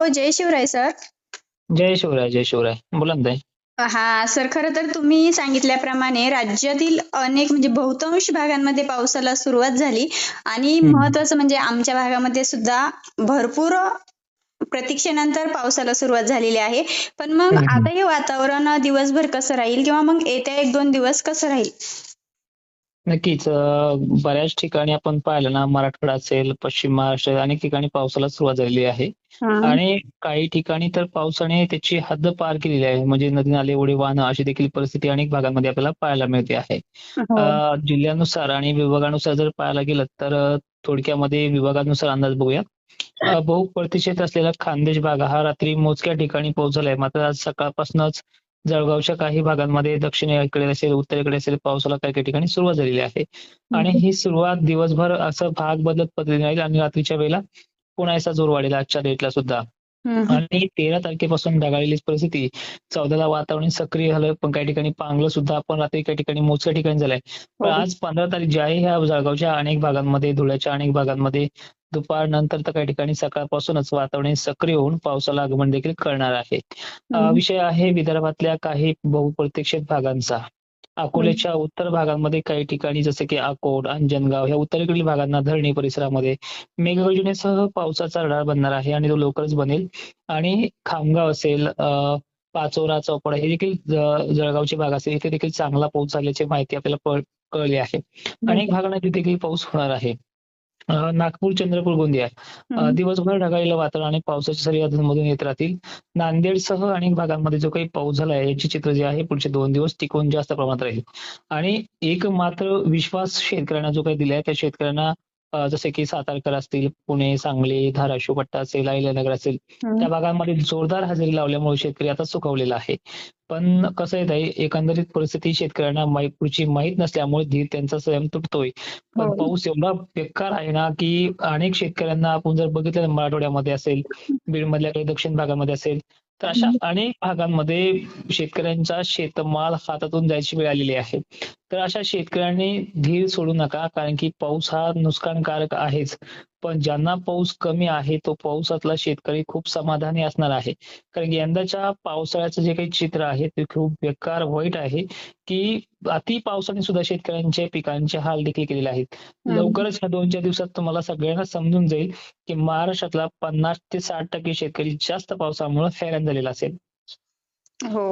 हो जय शिवराय सर. जय शिवराय जय शिवराय. बोला ना ताई. हा सर खरं तर तुम्ही सांगितल्याप्रमाणे राज्यातील अनेक म्हणजे बहुतांश भागांमध्ये पावसाला सुरुवात झाली. आणि. महत्वाचं म्हणजे आमच्या भागामध्ये सुद्धा भरपूर प्रतीक्षेनंतर पावसाला सुरुवात झालेली आहे. पण मग. आता हे वातावरण दिवसभर कसं राहील किंवा मग येत्या एक दोन दिवस कसं राहील? नक्कीच. अं, बऱ्याच ठिकाणी आपण पाहिलं ना मराठवाडा असेल पश्चिम महाराष्ट्र अनेक ठिकाणी पावसाला सुरुवात झालेली आहे. हा. आणि काही ठिकाणी तर पावसाने त्याची हद्द पार केलेली आहे. म्हणजे नदी नाले ओढे वाहनं अशी देखील परिस्थिती अनेक भागांमध्ये आपल्याला पाहायला मिळते आहे. हो. अं, जिल्ह्यानुसार आणि विभागानुसार जर पाहायला गेलं तर अं, थोडक्यामध्ये विभागानुसार अंदाज बघूया अं, बहुप्रतीक्षित असलेला खानदेश भाग हा रात्री मोजक्या ठिकाणी पाऊस झालाय. मात्र आज सकाळपासूनच जळगावच्या काही भागांमध्ये दक्षिणेकडे असेल उत्तरेकडे असेल पावसाला काही काही ठिकाणी सुरुवात झालेली आहे आणि ही सुरुवात दिवसभर असं भाग बदलत पद्धतीने राहील आणि रात्रीच्या वेळेला पुन्हा असा जोर वाढेल आजच्या डेटला सुद्धा. आणि तेरा तारखेपासून ढगाळलेली परिस्थिती चौदाला वातावरण सक्रिय झालं पण काही ठिकाणी पांगलं सुद्धा आपण रात्री काही ठिकाणी मोजक्या ठिकाणी झालंय पण हो. आज पंधरा तारीख जी आहे ह्या जळगावच्या अनेक भागांमध्ये धुळ्याच्या अनेक भागांमध्ये दुपार नंतर तर काही ठिकाणी सकाळपासूनच वातावरण सक्रिय होऊन पावसाला आगमन देखील करणार आहे. विषय आहे विदर्भातल्या काही बहुप्रतीक्षित भागांचा. अकोल्याच्या उत्तर भागांमध्ये काही ठिकाणी जसे की अकोट अंजनगाव ह्या उत्तरेकडील भागांना धरणी परिसरामध्ये मेघगर्जनेसह पावसाचा रडार बनणार आहे आणि तो लवकरच बनेल. आणि खामगाव असेल अं, पाचोरा चौपडा हे देखील जळगावचे भाग असेल इथे देखील चांगला पाऊस झाल्याची माहिती आपल्याला कळली आहे. अनेक भागांना तिथे देखील पाऊस होणार आहे. नागपूर चंद्रपूर गोंदिया. दिवसभर ढगाळलेलं वातावरण आणि पावसाची सरी अधूनमधून येत राहतील. नांदेडसह अनेक भागांमध्ये जो काही पाऊस झाला आहे याचे चित्र जे आहे पुढचे दोन दिवस टिकून जास्त प्रमाणात राहील. आणि एक मात्र विश्वास शेतकऱ्यांना जो काही दिलाय त्या शेतकऱ्यांना जसे की सातारकर असतील पुणे सांगली धाराशिव पट्टा असेल अहिल्यानगर असेल. त्या भागांमध्ये जोरदार हजेरी लावल्यामुळे शेतकरी आता सुखावलेला आहे पण कसं आहे ताई एकंदरीत परिस्थिती शेतकऱ्यांना माहीत पुढची माहीत नसल्यामुळे धीर त्यांचा स्वयं तुटतोय पण हो. पाऊस एवढा बेकार आहे ना की अनेक शेतकऱ्यांना आपण जर बघितलं मराठवाड्यामध्ये असेल बीड मधल्या काही दक्षिण भागामध्ये असेल तर अशा अनेक भागांमध्ये शेतकऱ्यांचा शेतमाल हातातून जायची वेळ आलेली आहे तर अशा शेतकऱ्यांनी धीर सोडू नका कारण की पाऊस हा नुकसानकारक आहेच. पण ज्यांना पाऊस कमी आहे तो पावसातला शेतकरी खूप समाधानी असणार आहे. कारण की यंदाच्या पावसाळ्याचं जे काही चित्र आहे ते खूप बेकार वाईट आहे की अति पावसाने सुद्धा शेतकऱ्यांच्या पिकांचे हाल देखील केलेले आहेत. लवकरच ह्या दोन चार दिवसात तुम्हाला सगळ्यांना समजून जाईल की महाराष्ट्रातला पन्नास ते साठ टक्के शेतकरी जास्त पावसामुळे हैराण झालेला असेल. हो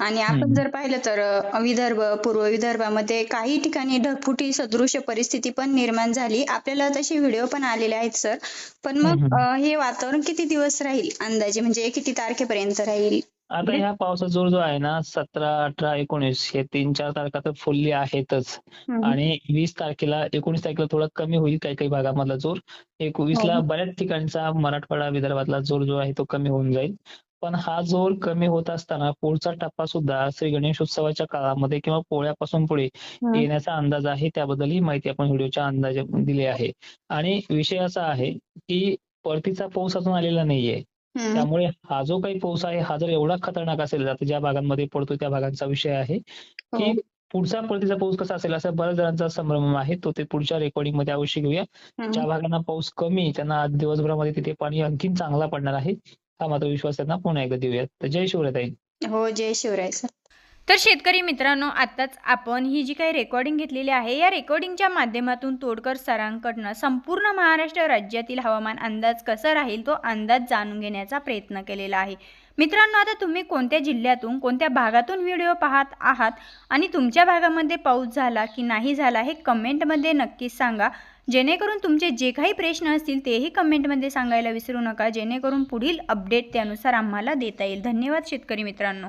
आणि आपण. जर पाहिलं तर अ, विदर्भ पूर्व विदर्भामध्ये काही ठिकाणी ढगफुटी सदृश परिस्थिती पण निर्माण झाली आपल्याला तसे व्हिडिओ पण आलेले आहेत सर पण मग. अ, हे वातावरण किती दिवस राहील अंदाजे म्हणजे किती तारखेपर्यंत राहील आता ह्या पावसाचा जोर जो आहे ना सतरा अठरा एकोणीस हे तीन चार तारखा तर फुलली आहेतच. आणि वीस तारखेला एकोणीस तारखेला थोडा कमी होईल काही काही भागामधला जोर एकवीसला हो. बऱ्याच ठिकाणचा मराठवाडा विदर्भातला जोर जो आहे तो कमी होऊन जाईल पण हा जोर कमी होत असताना पुढचा टप्पा सुद्धा श्री गणेशोत्सवाच्या काळामध्ये किंवा पोळ्यापासून पुढे. येण्याचा अंदाज आहे त्याबद्दल ही माहिती आपण व्हिडिओच्या अंदाजे दिली आहे आणि विषय असा आहे की परतीचा पाऊस अजून आलेला नाहीये. त्यामुळे हा जो काही पाऊस आहे हा जर एवढा खतरनाक असेल आता ज्या भागांमध्ये पडतो त्या भागांचा विषय आहे की हो. पुढचा परतीचा पाऊस कसा असेल असं बऱ्याच जणांचा संभ्रम आहे तो ते पुढच्या रेकॉर्डिंगमध्ये अवश्य घेऊया. ज्या भागांना पाऊस कमी त्यांना आज दिवसभरामध्ये तिथे पाणी आणखीन चांगला पडणार आहे हा मात्र विश्वास त्यांना पुन्हा एकदा देऊया तर जय शिवराय हो जय शिवराय सर. तर शेतकरी मित्रांनो आत्ताच आपण ही जी काही रेकॉर्डिंग घेतलेली आहे या रेकॉर्डिंगच्या माध्यमातून तोडकर सरांकडनं संपूर्ण महाराष्ट्र राज्यातील हवामान अंदाज कसा राहील तो अंदाज जाणून घेण्याचा प्रयत्न केलेला आहे. मित्रांनो आता तुम्ही कोणत्या जिल्ह्यातून कोणत्या भागातून व्हिडिओ पाहत आहात? आणि तुमच्या भागामध्ये पाऊस झाला की नाही झाला हे कमेंटमध्ये नक्कीच सांगा. जेणेकरून तुमचे जे काही प्रश्न असतील तेही कमेंटमध्ये सांगायला विसरू नका. जेणेकरून पुढील अपडेट त्यानुसार आम्हाला देता येईल. धन्यवाद शेतकरी मित्रांनो.